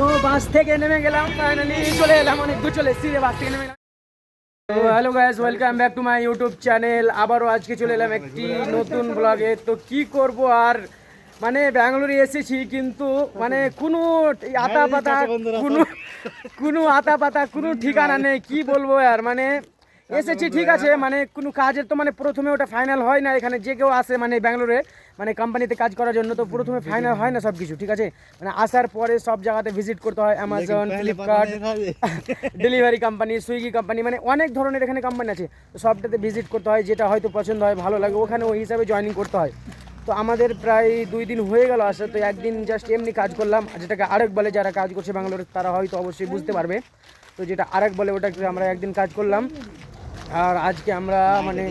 তো বাস থেকে নেমে গেলাম ফাইনালি চলে এলাম অনেক দূর চলে এসেছি বাস থেকে নেমে গেলাম। তো hello guys welcome back to my YouTube channel আবারও আজকে চলে এলাম একটি নতুন ব্লগে তো কি করব আর মানে ব্যাঙ্গালোরে এসেছি কিন্তু মানে কোনো আতা পাতা কোনো কোনো আতা পাতা কোনো ঠিকানা নেই কি বলব আর মানে এসেছি ঠিক আছে মানে কোনো কাজের তো মানে প্রথমে ওটা ফাইনাল হয় না এখানে যে কেউ আসে মানে ব্যাঙ্গালোরে মানে কোম্পানিতে কাজ করার জন্য তো প্রথমে ফাইনাল হয় না সব কিছু ঠিক আছে? মানে আসার পরে সব জায়গাতে ভিজিট করতে হয় Amazon Flipkart delivery company Swiggy company মানে অনেক ধরনের এখানে কোম্পানি আছে তো সবটাতে ভিজিট করতে হয় যেটা হয়তো পছন্দ হয় ভালো লাগে ওখানে ওই হিসাবে জয়েনিং করতে হয়। তো আমাদের প্রায় দুই দিন হয়ে গেল আসে তো একদিন জাস্ট এমনি কাজ করলাম আর যেটাকে আরেক বলে যারা কাজ করছে ব্যাঙ্গালোরে তারা হয়তো অবশ্যই বুঝতে পারবে। তো যেটা আরেক বলে ওটাকে আমরা একদিন কাজ করলাম। আর আজকে আমরা মানে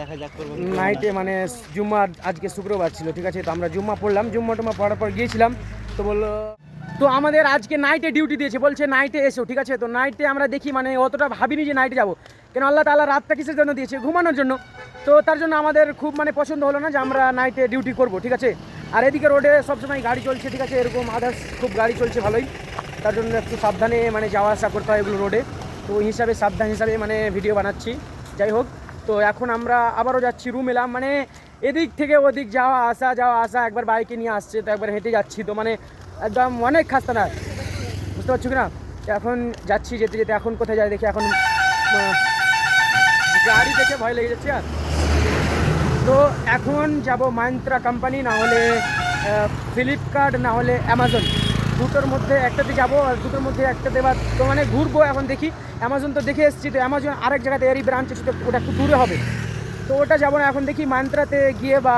দেখা যাক করব নাইটে মানে জুম্মা আজকে শুক্রবার ছিল ঠিক আছে? তো আমরা জুম্মা পড়লাম জুম্মা টুম্মা পড়ার পর গিয়েছিলাম তো বলল তো আমাদের আজকে নাইটে ডিউটি দিয়েছে বলছে নাইটে এসো ঠিক আছে? তো নাইটে আমরা দেখি মানে অতটা ভাবিনি যে নাইটে যাব। কেন আল্লাহ তাআলা রাতটা কিসের জন্য দিয়েছে? ঘুমানোর জন্য। তো তার জন্য আমাদের খুব মানে পছন্দ হলো না যে আমরা নাইটে ডিউটি করব ঠিক আছে? আর এদিকে রোডে সবসময় গাড়ি চলছে ঠিক আছে? এরকম আদার্স খুব গাড়ি চলছে ভালোই। তার জন্য একটু সাবধানে মানে যাওয়া আসা করতে হয় এগুলো রোডে তো ওই হিসাবে সাবধান হিসাবে মানে ভিডিও বানাচ্ছি। যাই হোক, তো এখন আমরা আবারও যাচ্ছি রুম এলাম। মানে এদিক থেকে ওদিক যাওয়া, আসা যাওয়া, আসা, একবার বাইকে নিয়ে আসছে, তো একবার হেঁটে যাচ্ছি। তো মানে একদম অনেক খাস্তা না বুঝতে পারছ কি না এখন যাচ্ছি যেতে যেতে। এখন কোথায় যাই দেখি, এখন গাড়ি দেখে ভয় লেগে যাচ্ছে আর। তো এখন যাব মাইন্ত্রা কোম্পানি না হলে ফ্লিপকার্ট না হলে অ্যামাজন দুটোর মধ্যে একটাতে যাব, আর দুটোর মধ্যে একটাতে বা তো মানে ঘুরবো এখন দেখি। অ্যামাজন তো দেখে এসেছি, তো অ্যামাজন আরেক জায়গাতে এরই ব্রাঞ্চ আছে ওটা একটু দূরে হবে। তো ওটা যাব না, এখন দেখি মান্ত্রাতে গিয়ে বা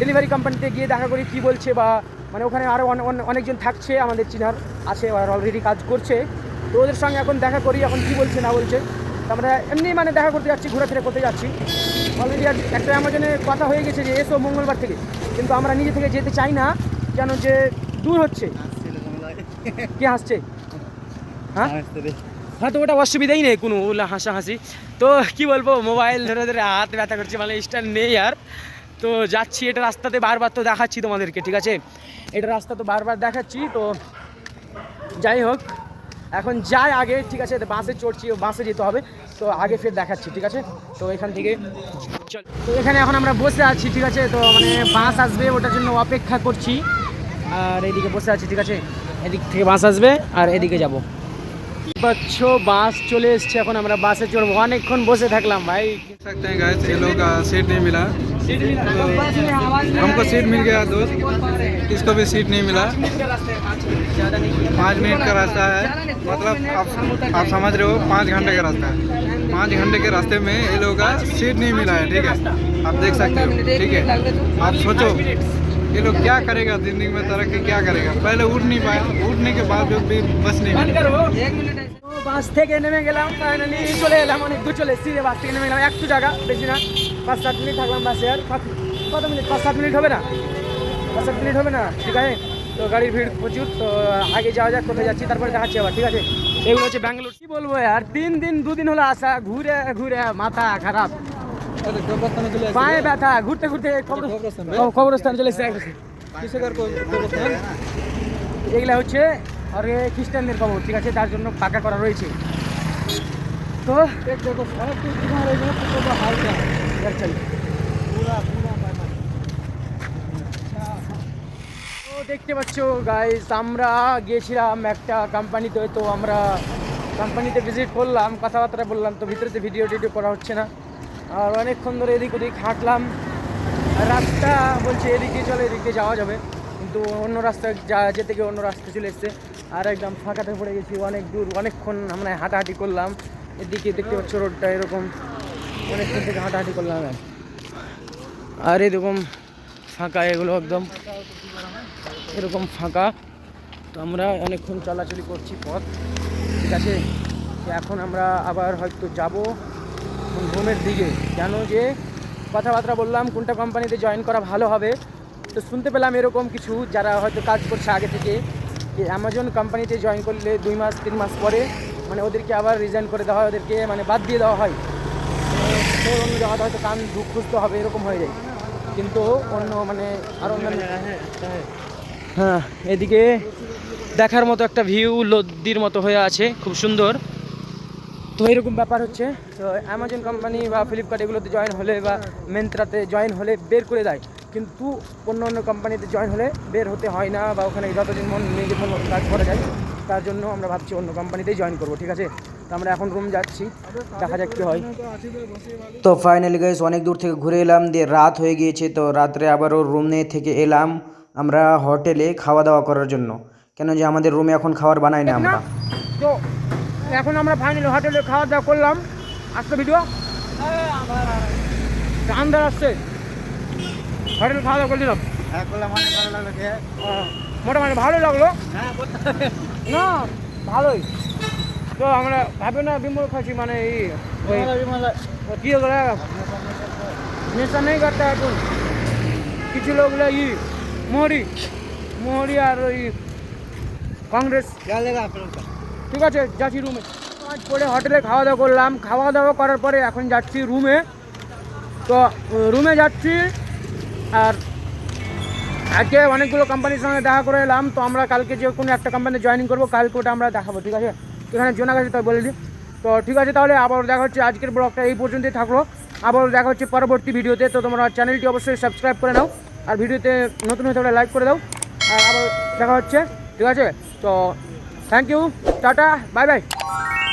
ডেলিভারি কোম্পানিতে গিয়ে দেখা করি কী বলছে বা মানে ওখানে আরও অনেকজন থাকছে, আমাদের চিনার আছে আর অলরেডি কাজ করছে। তো ওদের সঙ্গে এখন দেখা করি, এখন কী বলছে না বলছে। আমরা এমনি মানে দেখা করতে যাচ্ছি, ঘোরাফেরা করতে যাচ্ছি। অলরেডি একটা অ্যামাজনে কথা হয়ে গেছে যে, এসো মঙ্গলবার থেকে। কিন্তু আমরা নিজে থেকে যেতে চাই না কেন যে দূর হচ্ছে। কে হাসছে? হ্যাঁ? হ্যাঁ তো ওটা অসুবিধাই নেই কোনো ওগুলো হাসাহাসি। তো কি বলব মোবাইল ধরে ধরে হাত ব্যথা করছে মানে স্ট্যান্ড নেই আর। তো যাচ্ছি এটা রাস্তাতে বারবার তো দেখাচ্ছি তোমাদেরকে ঠিক আছে? এটা রাস্তা তো বারবার দেখাচ্ছি তো যাই হোক এখন যাই আগে ঠিক আছে? বাসে চড়ছি ও বাসে যেতে হবে তো আগে ফের দেখাচ্ছি ঠিক আছে? তো এখান থেকে চল। তো এখানে এখন আমরা বসে আছি ঠিক আছে? তো মানে বাস আসবে ওটার জন্য অপেক্ষা করছি। আর এইদিকে বসে আছি ঠিক আছে? এদিক থেকে বাস আসবে আর এদিকে যাব পাচ্ছ বাস চলে এসছে এখন আমরা বাসে চড়বো অনেকক্ষণ বসে থাকলাম ভাই देख सकते हैं गाइस ये लोग का सीट नहीं मिला हमको सीट मिल गया दोस्त इसको भी सीट नहीं मिला पाँच मिनट का रास्ता है मतलब आप आप समझ रहे हो पाँच घंटे का रास्ता है पाँच घंटे के रास्ते में ये लोग का सीट नहीं मिला है ठीक है आप देख सकते हो ठीक है आप सोचो ये लोग क्या करेगा जिंदगी में तरक्की क्या करेगा पहले उठ नहीं पाया उठने के बाद भी बस नहीं मिला তো বাস থেকে নেমে গেলাম ফাইনালি চলে এলাম অনেক দূর চলে এসেছি বাস থেকে নেমে গেলাম একটু জায়গা বেশি না পাঁচ সাত মিনিট থাকলাম বাসে আর পাঁচ- কত মিনিট পাঁচ সাত মিনিট হবে না পাঁচ সাত মিনিট হবে না ঠিক আছে তো গাড়ির ভিড় প্রচুর তো আগে যাওয়া যাক কোথায় যাচ্ছি তারপরে দেখাচ্ছি আবার ঠিক আছে এগুলো হচ্ছে ব্যাঙ্গালোর কি বলবো আর তিন দিন দুদিন হলো আসা ঘুরে ঘুরে মাথা খারাপ পায়ে ব্যথা ঘুরতে ঘুরতে ও, কবরস্থান। চলে এসেছে এগুলা হচ্ছে আর খ্রিস্টানদের কবর ঠিক আছে? তার জন্য ফাঁকা করা রয়েছে। তো দেখতে পাচ্ছ গাইস আমরা গিয়েছিলাম একটা কোম্পানিতে তো আমরা কোম্পানিতে ভিজিট করলাম কথাবার্তা বললাম তো ভিতরেতে ভিডিও টিডিও করা হচ্ছে না। আর অনেকক্ষণ ধরে এদিক ওদিক হাঁটলাম। রাস্তা বলছে এদিক চলে, এদিক যাওয়া যাবে। কিন্তু অন্য রাস্তায় যা যেতে গিয়ে অন্য রাস্তা চলে এসছে। আর একদম ফাঁকাতে পড়ে গেছি, অনেক দূর, অনেকক্ষণ আমরা হাঁটাহাঁটি করলাম। এদিকে দেখতে পাচ্ছ রোডটা এরকম, অনেকক্ষণ থেকে হাঁটাহাঁটি করলাম আর। এরকম ফাঁকা, এগুলো একদম এরকম ফাঁকা। তো আমরা অনেকক্ষণ চলাচলি করছি পথ। ঠিক আছে? এখন আমরা আবার হয়তো যাব। রুমের দিকে। কেন যে কথাবার্তা বললাম, কোনটা কোম্পানিতে জয়েন করা ভালো হবে, তো শুনতে পেলাম এরকম কিছু যারা হয়তো কাজ করছে আগে থেকে। যে অ্যামাজন কোম্পানিতে জয়েন করলে দুই মাস, তিন মাস পরে মানে ওদেরকে আবার রিজাইন করে দেওয়া হয়, ওদেরকে মানে বাদ দিয়ে দেওয়া হয়। তো অন্য জায়গাতে হয়তো কান দুঃখ হবে, এরকম হয়ে যায়। কিন্তু অন্য মানে আরও হ্যাঁ এদিকে দেখার মতো একটা ভিউ লদ্দির মতো হয়ে আছে, খুব সুন্দর। তো এরকম ব্যাপার হচ্ছে। তো অ্যামাজন কোম্পানি বা ফ্লিপকার্ট এগুলোতে জয়েন হলে বা মেন্ত্রাতে জয়েন হলে বের করে দেয়। কিন্তু অন্য অন্য কোম্পানিতে জয়েন হলে বের হতে হয় না বা ওখানে যতদিন মন নিজের মন কাজ করা যায় তার জন্য আমরা ভাবছি অন্য কোম্পানিতেই জয়েন করব ঠিক আছে? তো আমরা এখন রুম যাচ্ছি দেখা যাক কী হয়। তো ফাইনালি গাইস অনেক দূর থেকে ঘুরে এলাম দিয়ে রাত হয়ে গিয়েছে তো রাত্রে আবারও রুমে থেকে এলাম আমরা হোটেলে খাওয়া দাওয়া করার জন্য। কেন যে আমাদের রুমে এখন খাবার বানাই না আমরা। তো এখন আমরা ফাইনাল হোটেলে খাওয়া দাওয়া করলাম। আসছে ভিডিও আন্দার আসছে। হোটেল খাওয়া দাওয়া করলাম হ্যাঁ করলাম ভালো লাগল মোটামুটি ভালোই লাগল। না ভালোই। তো আমরা ভাবি না বিমল খাচ্ছি মানে এই কি হলো নেশা নেই করতে এখন। কিছু লোকগুলো ই মোহরি মোহরি আর ওই কংগ্রেস। ঠিক আছে, যাচ্ছি রুমে পরে হোটেলে খাওয়া দাওয়া করলাম। খাওয়া দাওয়া করার পরে এখন যাচ্ছি রুমে তো রুমে যাচ্ছি, আর আজকে অনেকগুলো কোম্পানির সঙ্গে দেখা করে এলাম। তো আমরা কালকে যে কোনো একটা কোম্পানি জয়েনিং করব, কালকে ওটা আমরা দেখাবো, ঠিক আছে? এখানে জোনা গেছে তাই বলে দিই। তো, ঠিক আছে, তাহলে আবার দেখা হচ্ছে। আজকের ব্লগটা এই পর্যন্তই থাকল। আবার দেখা হচ্ছে পরবর্তী ভিডিওতে। তো, তোমরা চ্যানেলটি অবশ্যই সাবস্ক্রাইব করে নাও। আর ভিডিওতে নতুন হয়ে থাকলে লাইক করে দাও। আর আবার দেখা হচ্ছে, ঠিক আছে? তো thank you tata bye bye